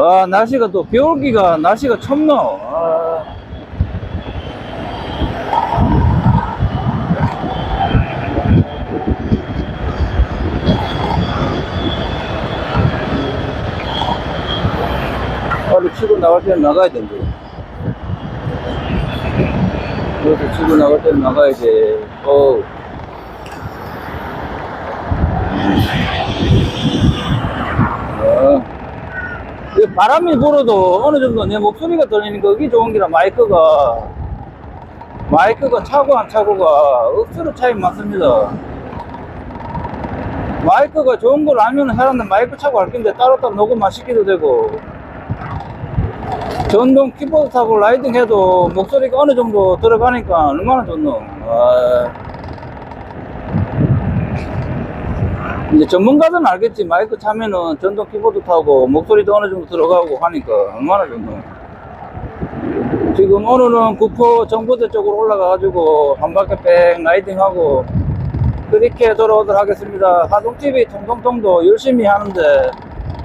아, 날씨가 또, 비 올기가, 날씨가 춥노. 아. 빨리 치고 나갈 때는 나가야 된대. 그래서 치고 나갈 때는 나가야지. 어. 어. 이 바람이 불어도 어느 정도 내 목소리가 들리는 거 그게 좋은 기라 마이크가. 마이크가 차고 안 차고가 억수로 차이 많습니다. 마이크가 좋은 걸 알면 사람들 마이크 차고 할 건데 따로따로 녹음 안 시켜도 되고. 전동 키보드 타고 라이딩 해도 목소리가 어느 정도 들어가니까 얼마나 좋노. 아. 이제 전문가들은 알겠지. 마이크 차면은 전동 키보드 타고 목소리도 어느 정도 들어가고 하니까 얼마나 좋노. 지금 오늘은 구포 정보대 쪽으로 올라가 가지고 한 바퀴 뺑 라이딩하고 그렇게 돌아오도록 하겠습니다. 하동TV 통통통도 열심히 하는데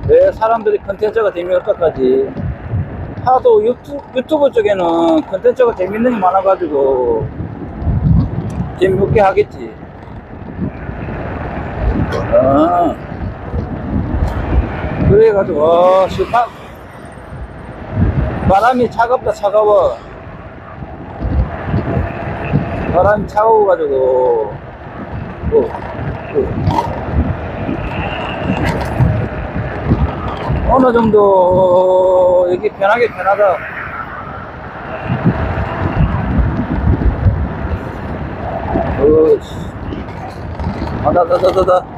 왜 사람들이 컨텐츠가 재미없다까지 하도 유튜, 유튜브 쪽에는 컨텐츠가 재밌는 게 많아가지고 재미없게 하겠지. 아. 그래가지고, 와, 씨, 바, 바람이 차갑다, 차가워. 바람이 차가워가지고, 어, 어. 어느 정도, 여기 편하게 편하다. 어, 씨. 아, 다, 다, 다, 다, 다.